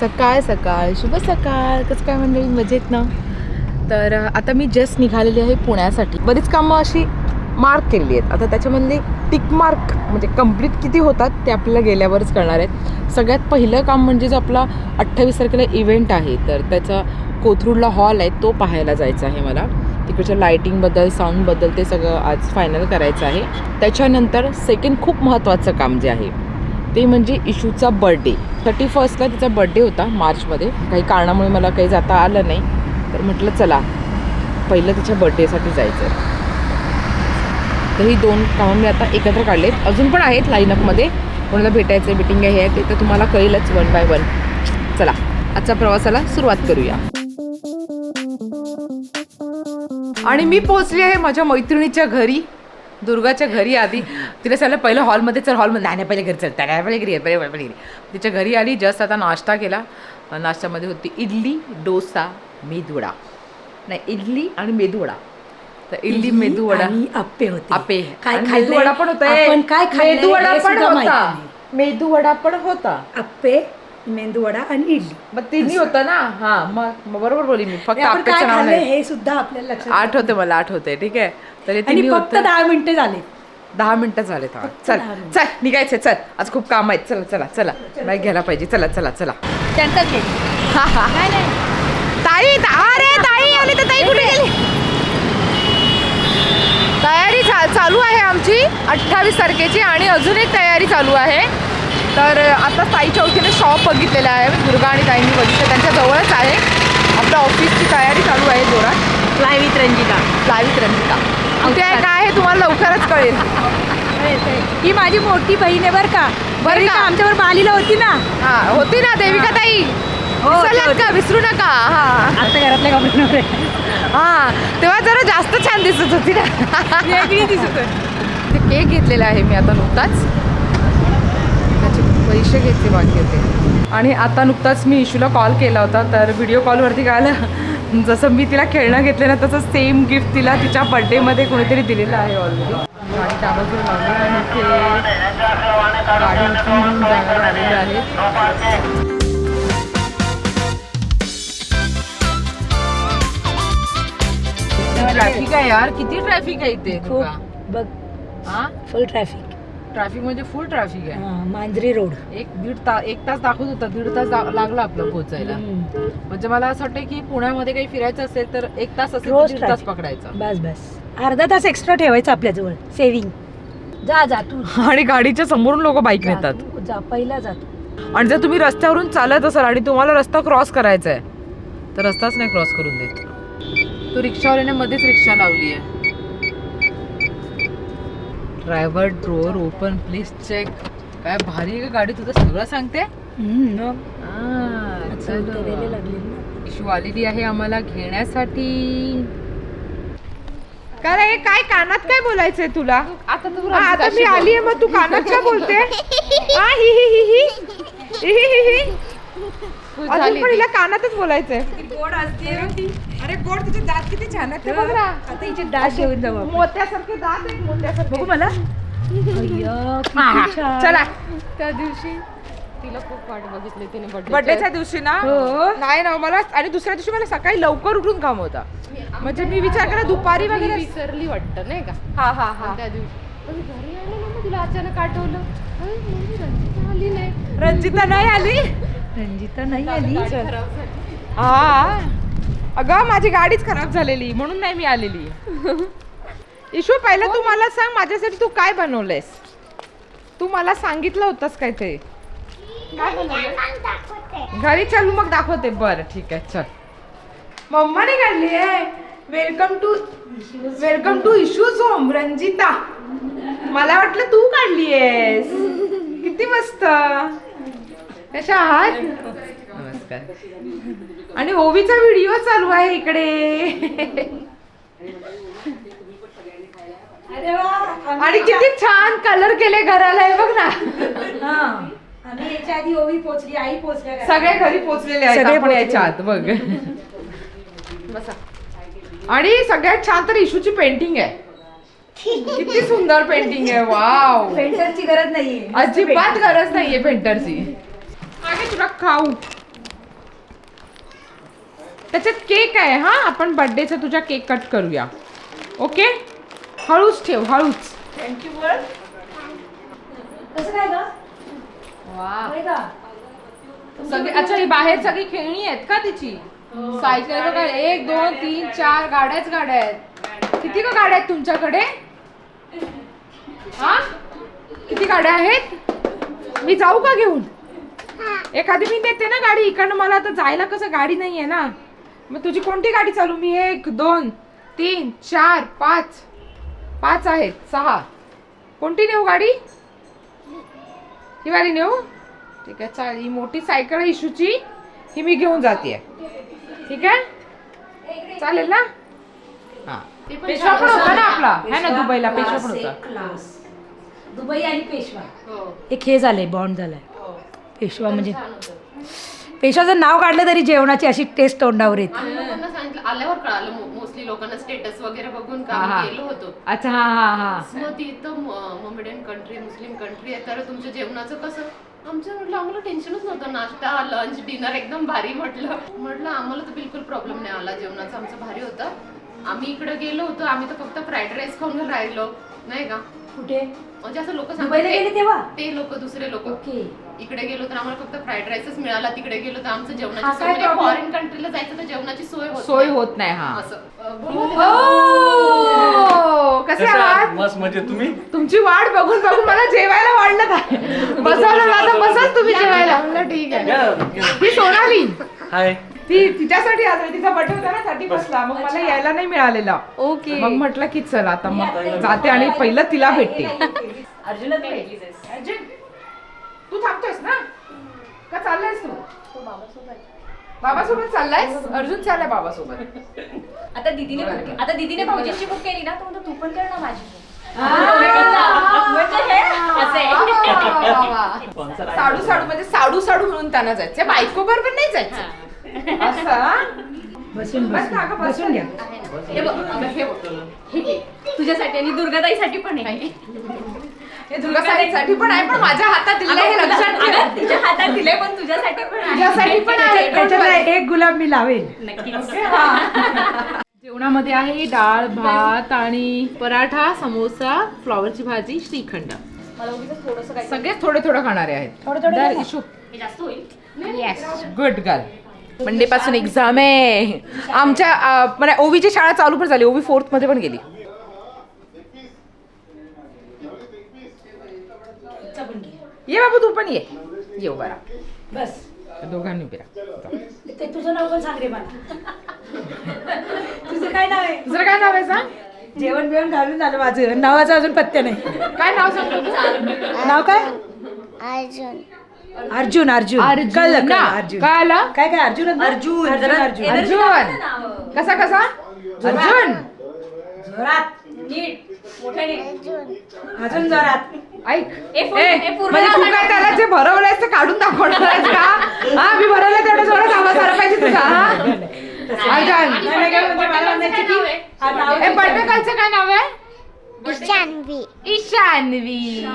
सकाळ सकाळ. शुभ सकाळ. कसं काय मंडळी? मजेत ना? तर आता मी जस्ट निघालेली आहे पुण्यासाठी. बरीच कामं अशी मार्क केलेली आहेत. आता त्याच्यामधले टिक मार्क म्हणजे कंप्लीट किती होतात ते आपल्याला गेल्यावरच कळणार आहेत. सगळ्यात पहिलं काम म्हणजे जो आपला अठ्ठावीस तारखेला इव्हेंट आहे तर त्याचा कोथरूडला हॉल आहे तो पाहायला जायचा आहे मला. तिकडच्या लायटिंगबद्दल साऊंडबद्दल ते सगळं आज फायनल करायचं आहे. त्याच्यानंतर सेकंड खूप महत्त्वाचं काम जे आहे ते म्हणजे इशूचा बर्थडे. थर्टी फर्स्टला तिचा बर्थडे होता मार्चमध्ये. काही कारणामुळे मला काही जाता आलं नाही. तर म्हटलं चला पहिलं तिच्या बर्थडेसाठी जायचं. तर ही दोन कामं मी आता एकत्र काढलेत. अजून पण आहेत लाईनअपमध्ये कोणाला भेटायचं आहे मिटिंग आहे ते तर तुम्हाला कळेलच वन बाय वन चला आजच्या प्रवासाला सुरुवात करूया. आणि मी पोहोचली आहे माझ्या मैत्रिणीच्या घरी. दुर्गाच्या घरी आधी तिला सांगितलं पहिलं हॉलमध्ये चल हॉलमध्ये. नाही नाही, पहिले घरी चल. त्या पहिले घरी पहिले पहिले घरी तिच्या घरी आली जस्ट आता नाश्ता केला. नाश्त्यामध्ये होती इडली डोसा मेदूवडा. नाही इडली आणि मेदूवडा. तर इडली मेदूवडा आप्पे होते. आपे काय? मेदूवडा पण होता आपण काय मेदूवडा हे पण होता. मेदूवडा पण होता. आप्पे मेंदूवडा आणि इडली. मग तिन्ही होतं ना? हा मग बरोबर बोली मी. फक्त हे सुद्धा आपल्याला लक्षात आठवते मला आठवते ठीक आहे. तर आणि फक्त होतं. दहा मिनिटं झाले. दहा मिनिटं झाले चल दहा मिनिटं. चल निघायचं चल. आज खूप काम आहेत. चला चला चला. बाईक घ्यायला पाहिजे. चला चला चला. त्यांचाच घे. ताई अरे ताई आली तर ताई कुठे गेली? तयारी चा- चालू आहे आमची. अठ्ठावीस तारखेची आणि अजून एक तयारी चालू आहे. तर आता ताई चौकीने शॉप बघितलेला आहे. दुर्गा आणि ताईंनी बघितलं. त्यांच्या जवळच आहे. आपल्या ऑफिसची तयारी चालू आहे जोरात. विथ रंजिता लावित रंजिता आहे काय आहे तुम्हाला लवकरच कळेल. ही माझी मोठी बहीण आहे बरं का. बरं का? आमच्यावर आलीला होती ना. हा होती ना देविका ताई हो, विसरलात. का? विसरू नका. हा. आता घरातल्या कपड्यांवर हा तेव्हा जरा जास्त छान दिसत होती ना. वेगळी दिसत ते केक घेतलेला आहे मी आता नुकताच. त्याचे पैसे घ्यायचे बाकी होते. आणि आता नुकताच मी इशूला कॉल केला होता तर व्हिडिओ कॉलवरती काय आलं? जसं मी तिला खेळणं घेतलं ना तसं सेम गिफ्ट तिला तिच्या बड्डेमध्ये कोणीतरी दिलेलं आहे ऑलरेडी गाडी कामातून लावली आणि ते गाडी उचलून घेऊन जायला आलेले आहेत ट्रॅफिक आहे यार? किती ट्रॅफिक आहे इथे? खूप? बघ. हा? फुल ट्रॅफिक ट्रॅफिक म्हणजे फुल ट्रॅफिक आहे मांजरी रोड. एक दीड तास एक तास दाखवत होता दीड तास दा- लागला आपलं पोहोचायला. म्हणजे मला असं वाटतं की पुण्यामध्ये काही फिरायचं असेल तर एक तास असेल तर रोज दीड तास traffic. पकडायचा. बस बस. अर्धा तास एक्स्ट्रा ठेवायचं आपल्याजवळ सेविंग जा जा तू. आणि गाडीच्या समोरून लोक बाईक नेतात. तू, जा पहिला जा तू. आणि जर तुम्ही रस्त्यावरून चालत असाल आणि तुम्हाला रस्ता क्रॉस करायचा आहे तर रस्ताच नाही क्रॉस करून देत. तो रिक्षावाल्याने मध्येच रिक्षा लावली आहे driver drawer open please check. काय भारी आहे का गाडी? तुझं सगळं सांगते? इशू आलेली आहे आम्हाला घेण्यासाठी. काय काय कानात काय बोलायचंय तुला? आता मी आली आहे मग तू कानात काय बोलते? कानातच बोलायचंय. अरे गोड तिचे दात किती छान आहेत ते बघ. ना. आता हिचे डास घेऊन जाऊ आपण. मोत्यासारखे दात आहेत मोत्यासारखे. बघू मला. अय्या, किती हा. छान. चला. त्या दिवशी तिला खूप वाट बघितली तिने बर्थडेच्या दिवशी ना? हो. नाही ना मला आणि दुसऱ्या दिवशी मला सकाळी लवकर उठून काम होता. म्हणजे मी विचार केला दुपारी वगैरे विसरली वाटतं नाही का? हा हा हा. त्या दिवशी पण घरी आलं ना मग तिला अचानक आठवलं. अरे, मम्मी रंजिता आली नाही. रंजिता नाही आली? रंजिता नाही आली. गाडी खराब झाली हा. अगं माझी गाडीच खराब झालेली म्हणून नाही मी आलेली. इशू पहिलं तू मला सांग माझ्यासाठी तू काय बनवलंयस? तू मला सांगितलं होतंस काय ते घरी चल मग दाखवते. बरं ठीक आहे चल. मम्माने काढली आहे. Welcome to welcome to Ishu's home Ranjita. मला वाटलं तू काढली आहेस किती मस्त. कशा आहात? नमस्कार आणि ओवीचा व्हिडिओ चालू आहे इकडे. आणि किती छान कलर केले घराला हे बघ ना. हा आम्ही याच्या आधी ओवी पोचली आई पोचल्या घरात. सगळे घरी पोचलेले आहेत आपण. याच्या आत बघ. बसा. आणि सगळ्यात छान तर इशूची पेंटिंग आहे. किती सुंदर पेंटिंग आहे वाव पेंटरची गरज नाहीये. अजिबात गरज नाहीये पेंटरची आहे तुला खाऊ. त्याच्यात केक आहे हा? आपण बर्थडेचा तुझ्या केक कट करूया. ओके हळूच ठेव हळूच. कसं काय ग? वा होय का? सगळी अच्छा ही बाहेर सगळी खेळणी आहेत का तिची? सायकल बघा एक दोन तीन चार गाड्याच गाड्या आहेत. किती का गाड्या आहेत तुमच्याकडे? हा? किती गाड्या आहेत? मी जाऊ का घेऊन? एखादी मी देते ना गाडी. इकडनं मला आता जायला कसं गाडी नाही आहे ना. मग तुझी कोणती गाडी चालू? मी एक दोन तीन चार पाच. पाच आहेत सहा. कोणती नेऊ गाडी? ही गाडी नेऊ? ठीक आहे चालेल ही मोठी सायकल आहे इशूची. ही मी घेऊन जाते. ठीक आहे? चालेल ना? हा. पेशवा पण होता ना आपला. है ना दुबईला पेशवा पण होता. क्लास दुबई आणि पेशवा. हो. एक हे झालंय बॉन्ड झालाय. पेशवा म्हणजे पेशवाचं नाव काढलं तरी जेवणाची अशी टेस्ट तोंडावर येते. आम्ही लोकांना सांगितलं आल्यावर कळालं मोस्टली लोकांना स्टेटस वगैरे बघून का हा, हा. आम्ही गेलो होतो. अच्छा हा हा हा. मग ती तर मोमेडियन कंट्री मुस्लिम कंट्री आहे तर तुमच्या जेवणाचं कसं? आमचं म्हटलं आम्हाला टेन्शनच नव्हतं नाश्ता लंच डिनर एकदम भारी म्हटलं. म्हटलं आम्हाला तर बिलकुल प्रॉब्लेम नाही आला जेवणाचं आमचं भारी होतं. आम्ही इकडे गेलो होतो आम्ही तर फक्त फ्राईड राईस खाऊन राहिलो नाही का? कुठे? म्हणजे असं लोक दुबईला गेले तेव्हा? ते लोक दुसरे लोक. ओके. इकडे गेलो तर आम्हाला फक्त फ्राईड राईसच मिळाला तिकडे गेलो तर आमचं हा, जेवणाची problem? फॉरेन कंट्रीला जायचं तर जेवणाची सोय होत सोय नाही. होत नाही हा. असं. अं, बोलू दे. ओ, कसे कशा आहात? आहात? मस्त म्हणजे तुम्ही? तुमची वाट बघून बघून मला जेवायला वाढलं काय बसवलं ना आता बसाच तुम्ही जेवायला. म्हणलं ठीक आहे. या, ही सोनाली. हाय ती तिच्यासाठी आलोय तिचा बर्थडे होता ना साठी बसला. मग मला यायला नाही मिळालेला. ओके. मग म्हटलं की चल आता मग जाते आणि पहिलं तिला भेटते. अर्जुनच अर्जुन तू थांबतोयस ना? का चाललायस तू? बाबासोबत चाललायस? अर्जुन चाललाय बाबासोबत. आता दीदीने book- आता दीदीने भाऊजीची बुक केली ना तर म्हणतो तू पण कर ना माझी book. म्हणजे हे असं आहे. साडू साडू म्हणजे साडू साडू म्हणून त्यांना जायचं. बायको बरोबर नाही जायचं? बसून घ्या. हे बघ अगं, हे बघ हे. घे. तुझ्यासाठी आणि दुर्गाताईसाठी पण आहे. हे तुला साठी पण आहे पण माझ्या हातात दिलं हे लक्षात ठेव. अगं, तिच्या हातात दिले पण तुझ्यासाठी पण आहे. तुझ्यासाठी पण आहे. त्याच्यातला एक गुलाब मी लावेल. नक्कीच. जेवणामध्ये आहे डाळ भात आणि पराठा समोसा फ्लॉवरची भाजी श्रीखंड. मला उगीच थोडंसं काय सगळेच थोडे थोडे खाणारे आहेत. थोडं थोडं दर घे ना. इशू हे जास्त होईल. येस गुड गर्ल मंडे पासून एक्झाम आहे. आमच्या म्हणजे ओवीची शाळा चालू पण झाली. ओवी फोर्थमध्ये पण गेली. ये बाबू तू पण ये. येऊ बरा बस. दोघांनी उभी तुझं नाव पण सांग रे मला. तुझं काय नाव आहे? दुसरं काय नाव आहे सांग? जेवण बिवण घालून झालं माझं. नावाचं अजून पत्ते नाही. काय नाव सांगतो तू? नाव काय? अर्जुन. अर्जुन अर्जुन. अर्जुन कळलं, कळलं. अर्जुन. काय आलं काय काय अर्जुन? अर्जुन अर्जुन अर्जुन. अर्जुन. कसा कसा? अर्जुन. जोरात. अजून जोरात. ऐक. म्हणजे तू काय त्याला जे भरवलंयस ते काढून दाखवणार आहेस का? हा मी भरवलं तेवढं जोरात आवाज आला पाहिजे तुझा हा? अर्जुन नाही, नाही, काय हा नाव आहे? शान्वी ईशान्वी.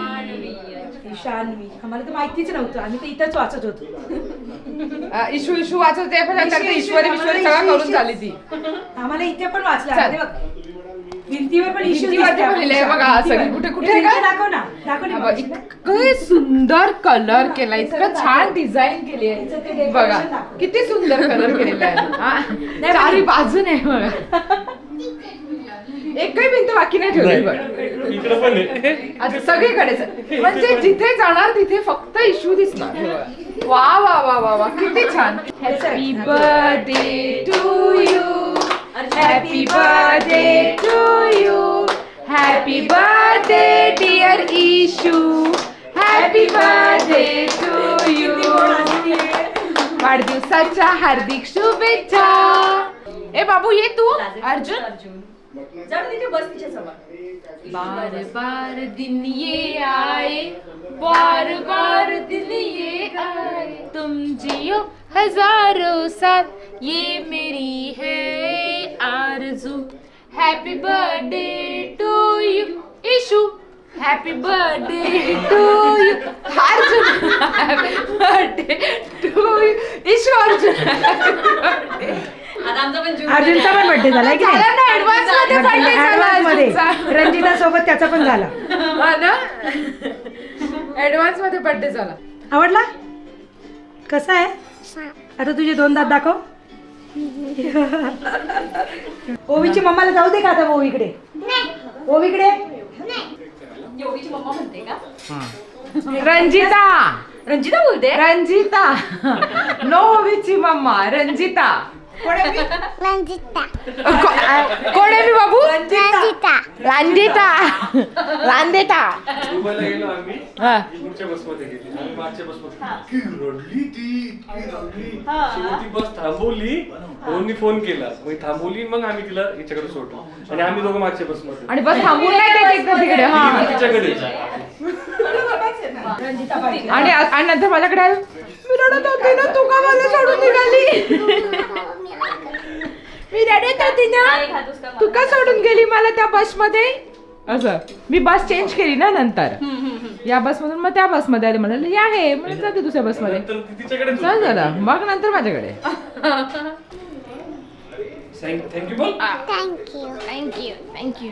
ईशान्वी आम्हाला तर माहितीच नव्हतं आम्ही तर इथंच वाचत होतो अ, इशू इशू वाचवते पण नंतर ते इशू, ईश्वरी विश्वरी सगळं करून. झाली ती आम्हाला इथे पण वाचलं चल. आहे, ते बघ. भिंतीवर पण इश्यू भिंतीवरती पण लिहिलंय बघा, सगळी कुठे- कुठे आहे का? दाखव ना दाखव ना अगं, मावशी. इतकं सुंदर कलर केला इतकं छान डिझाईन केली ते आहे decoration बघा दाखव. किती सुंदर कलर केलेला आहे हा? चारी बाजूने बघा एकही भिंत बाकी नाही ठेवली पण. आता सगळीकडेच म्हणजे जिथे जाणार तिथे फक्त इशू दिसणार. वा वा वा वा वा. किती छान. Happy birthday to you happy birthday to you happy birthday dear Ishu happy birthday to you वाढदिवसाच्या हार्दिक शुभेच्छा. ए बाबू ये तू. अर्जुन. बार बार दिन ये आए, बार बार दिन ये आए। तुम जियो हज़ारों साल, ये मेरी है आरज़ू। Happy birthday to you Ishu happy birthday to you Arjun happy birthday to you Ishu Arjun आता अर्जुनचा पण बर्थडे झाला की ना, मध्ये अर्जुनचा. रंजिता सोबत त्याचा पण झाला. ना? ऍडव्हान्समध्ये बर्थडे झाला. आवडला? कसा आहे? आता तुझे दोन दात दाखव. ओवीची मम्माला जाऊ दे का आता ओवीकडे ओवीकडे? योगीची मम्मा म्हणते का? रंजिता. रंजिता बोलते? रंजिता. नोवीची मम्मा रंजिता. रंजिता को- आ- कोण आहे मी बाबू रंजिता रांदेता रांदेता मुंबईला गेलो आम्ही हा. इकडच्या बसमध्ये गेली आम्ही मागच्या बसमध्ये इतकी रडली ती इतकी रडली शेवटी बस थांबवली फोन केला मग थांबवली मग आम्ही तिला हिच्याकडे सोडलं आणि आम्ही दोघं मागच्या बसमध्ये आणि बस थांबून नाही द्यायचं एकदा तिकडे हा तिच्याकडे आणि आणि नंतर माझ्याकडे आलं, मी रडत होते ना तू का मला सोडून निघाली. मी रडत होती ना तू का सोडून गेली मला त्या बसमध्ये असं. मी बस चेंज केली ना नंतर. या बस मधून मग त्या बसमध्ये आले. मला या आहे. म्हणून जाते दुसऱ्या बसमध्ये नंतर ती तिच्याकडे चल झालं मग नंतर माझ्याकडे. थँक्यू बोल थँक्यू थँक्यू थँक्यू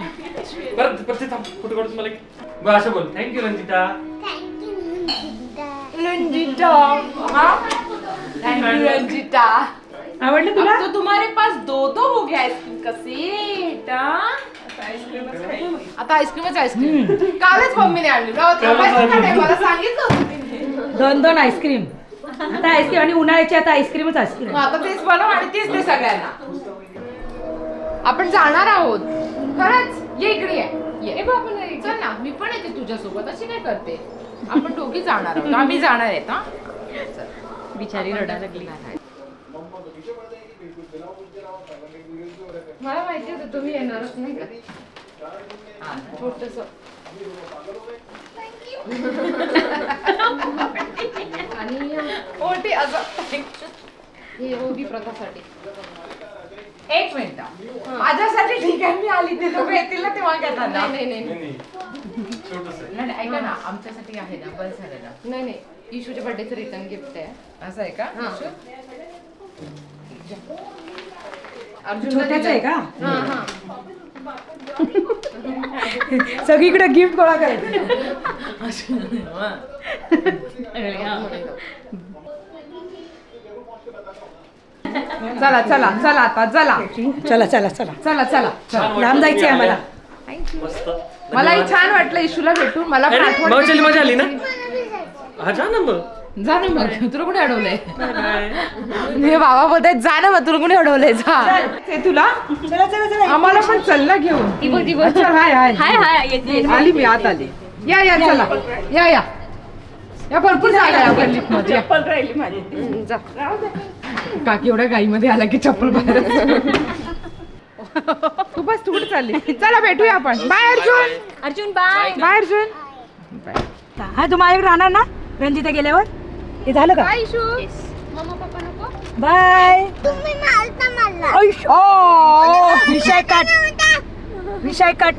परत परत फोटो काढतो मला. बरं असं बोल. Thank you Ranjita. Thank you Ranjita Ranjita आवडलं तुला? तो तुम्हारे पास दो दो हो गया आइसक्रीम का सेट हाँ? आता आईस्क्रीमच आईस्क्रीम कालच मम्मीने आणली. राव, थांबायचं का नाही? मला सांगितलं होतं तिने. दोन दोन आईस्क्रीम आता आईस्क्रीम आणि उन्हाळ्याची आता आईस्क्रीमच आईस्क्रीम मग आता तेच बनव आणि तेच दे सगळ्यांना. आपण जाणार आहोत. खरंच ये इकडे ये. ये बाबा चल ना. मी पण येते तुझ्यासोबत. अशी काय करते? आपण दोघी जाणार आहोत. आम्ही जाणार आहेत हा? बिचारी रडायला लागली. मला माहिती होतं तुम्ही येणारच नाही का? छोटस. आणि ओटी असं. हे ओटी प्रथासाठी. एक मिनिट. माझ्यासाठी ठीक आहे मी आली ते दोघं येतील ना तेव्हा घेतात नाही. नाही नाही. छोटस. आहे नाही, नाही, ऐका ना आमच्यासाठी आहे ना बस झालं ना. नाही नाही इशूच्या बर्थडेचं रिटर्न गिफ्ट आहे. असं आहे का? हा. छोट्याच आहे का? हा हा. सगळीकडे गिफ्ट गोळा करायचं. चला चला चला आता चला. चला चला चला. चला चला. चला लांब जायचंय आम्हाला. मस्त. मलाही छान वाटलं इशूला भेटून. मला पण अरे आठवण मावशीला केली. मजा आली ना? हा जा ना मग. जा ना मग. तुला कोणी अडवलंय? मी बाबा बोलताय जा ना मग. तुला कोणी अडवलंय? जा. ते तुला? चला चला चला. आम्हाला पण चल ना घेऊन. ती बघ ती बघ. अच्छा हाय हाय. हाय हाय येते येते. आली मी आत आली. या या चला. या या. या भरपूर जागा आहे आपल्या lift मध्ये या. जा. काकी एवढ्या गाईमध्ये आला की चप्पल बाहेर तू बस तू कुठे चालली. चला भेटूया आपण. Bye Arjun. Arjun bye. Bye Arjun. हा तू माझ्याकडे राहणार ना? रंजिता गेल्यावर? हे झालं का? मम्मा पप्पा नको. बाय. तुम्ही मारता मला. ओ विषय कट. विषय कट.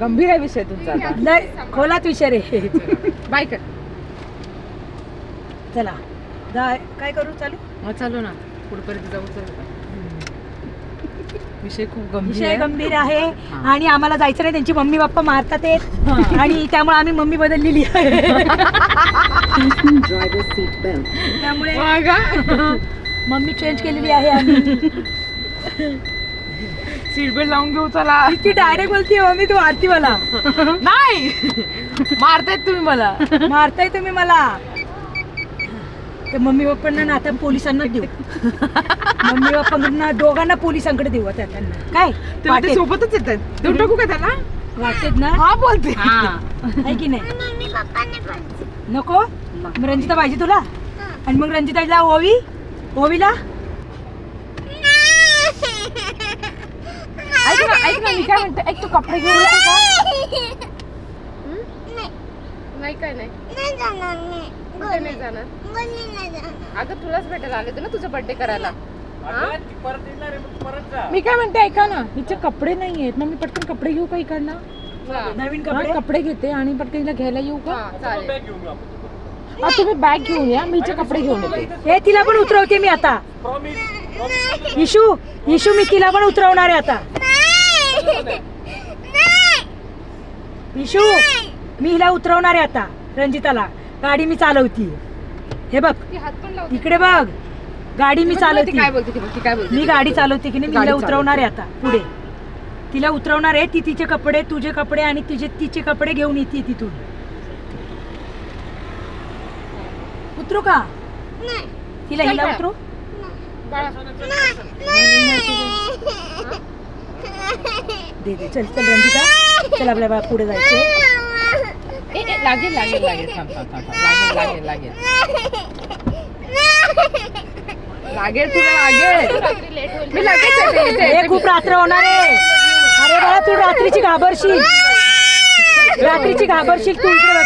गंभीर आहे विषय तुमचा आता. लय खोलात विषय रे. बाय कर चला. जा काय करू? चालू? मग चालू ना. पुढपर्यंत जाऊ चल. विषय खूप गंभीर विषय आहे. गंभीर आहे. आणि आम्हाला जायचं नाही त्यांची मम्मी पप्पा मारतात ते आणि त्यामुळे आम्ही मम्मी बदललेली आहे. त्यामुळे मम्मी चेंज केलेली आहे आम्ही. सीट बेल्ट लावून घेऊ चला. ती डायरेक्ट बोलते मम्मी तू मारती मला नाही. मारतायत तुम्ही मला. मारताय तुम्ही मला. ते मम्मी पप्पांना ना आता पोलिसांना देऊ. मम्मी पप्पांना दोघांना पोलिसांकडे देऊ आता त्यांना. काय? तेव्हा ते वाटेत. सोबतच येतात देऊन टाकू का त्याला? वाटेत ना? हा बोलते. आहे की नाही? मम्मी पप्पाने पण नको? मग रंजिता पाहिजे तुला? आणि मग रंजिताला ओवी? ओवीला? ऐक ना ऐक ना मी काय म्हणते? ऐक तू कपडे घेऊन का नाही काय नाही. नाही जाणार मी. कुठे नाही जाणार? अगं तुलाच भेटायला आले होते ना तुझा बर्थडे करायला. मी काय म्हणते ऐका ना हिचे कपडे नाही आहेत मग मी पटकन कपडे घेऊ का इकडनं? हा. नवीन हा, कपडे? कपडे घेते आणि पटकन हिला घ्यायला येऊ का? हा चालेल. हा तुम्ही बॅग घेऊन या मी हिचे कपडे घेऊन येते. हे तिला पण उतरवते मी आता. इशू इशू मी तिला पण उतरवणार आहे आता. इशू मी हिला उतरवणार आहे आता रंजिताला. गाडी मी चालवती. हे बघ. इकडे बघ. गाडी मी चालवती. काय बोलते ती बघ, ती काय बोलते मी गाडी चालवते की नाही हिला उतरवणार आहे आता पुढे. तिला उतरवणार आहे ती तिचे कपडे तुझे कपडे आणि तुझे तिचे कपडे घेऊन येते तिथून. उतरू का? तिला हिला उतरू? दे दे चल चल रंजिता. चल आपल्या बा- पुढे जायचं ए, ए, लागेल लागेल लागेल थांब थांब थांब थांब. लागेल लागेल लागेल लागेल तुला लागेल मी लगेच येते, येते, हे येते. खूप रात्र होणार आहे अरे बाळा तू रात्रीची घाबरशील रात्रीची घाबरशील तू इकडे बघ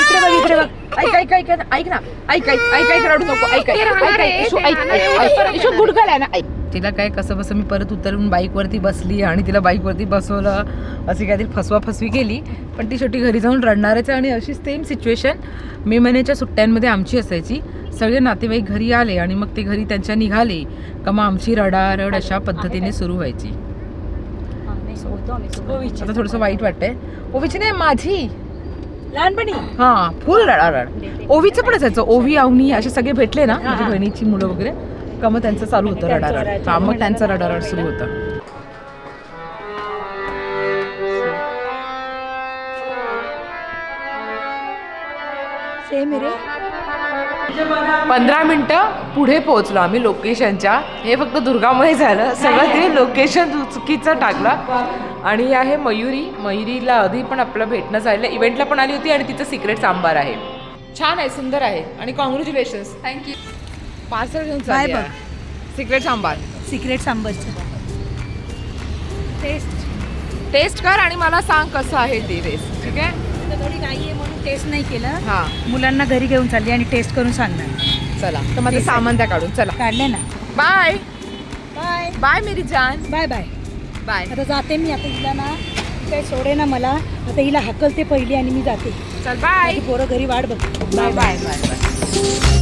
इकडे बघ इकडे बघ ऐक ऐक ऐक ऐक ना ऐक ऐक ऐक ऐक रडू नको ऐक ऐक ऐक ऐक इशू ऐक ऐक ऐक इशू गुडगल आहे ना ऐक तिला काय कसं बसं मी परत उतरून बाईकवरती बसली आणि तिला बाईकवरती बसवलं अशी काहीतरी फसवा फसवी केली. पण ती शेवटी घरी जाऊन रडणारच आहे आणि अशी सेम सिच्युएशन मे महिन्याच्या सुट्ट्यांमध्ये आमची असायची. सगळे नातेवाईक घरी आले आणि मग ते घरी त्यांच्या निघाले. का मग आमची रडारड अशा पद्धतीने सुरू व्हायची. आता थोडंसं वाईट वाटतंय. ओवीची नाही माझी. लहानपणी? हा फुल रडारड. ओवीचं पण असायचं. ओवी अवनी असे सगळे भेटले ना माझ्या बहिणीची मुलं वगैरे. का मग त्यांचं चालू होतं रडारड. हा मग त्यांचं रडारड सुरू होतं. सेम रे पंधरा मिनिटं पुढे पोहोचलो आम्ही लोकेशनच्या. हे फक्त दुर्गामुळे झालं. सगळं ते लोकेशन चुकीचं टाकलं. आणि ही आहे मयुरी. मयुरीला आधी पण आपलं भेटणं झालं इव्हेंटला पण आली होती आणि तिचं सिक्रेट सांबार आहे. छान आहे सुंदर आहे. आणि कॉंग्रॅच्युलेशन्स थँक्यू पार्सल घेऊन काय चालली सिक्रेट सांबार. सिक्रेट सांबरचं. टेस्ट टेस्ट कर आणि मला सांग कसं आहे ते टेस्ट ठीक आहे? थोडी घाई आहे म्हणून टेस्ट नाही केलं. हा. मुलांना घरी घेऊन चालली आणि टेस्ट करून सांगणार. चला. तर माझं सामान त्या काढून. चला. काढले ना. बाय बाय बाय मेरी जान. बाय बाय बाय आता जाते मी. आता हिला ना काय सोडे ना मला. आता हिला हकलते पहिली आणि मी जाते. चल बाय माझी पोरं घरी वाट बघ बाय बाय बाय बाय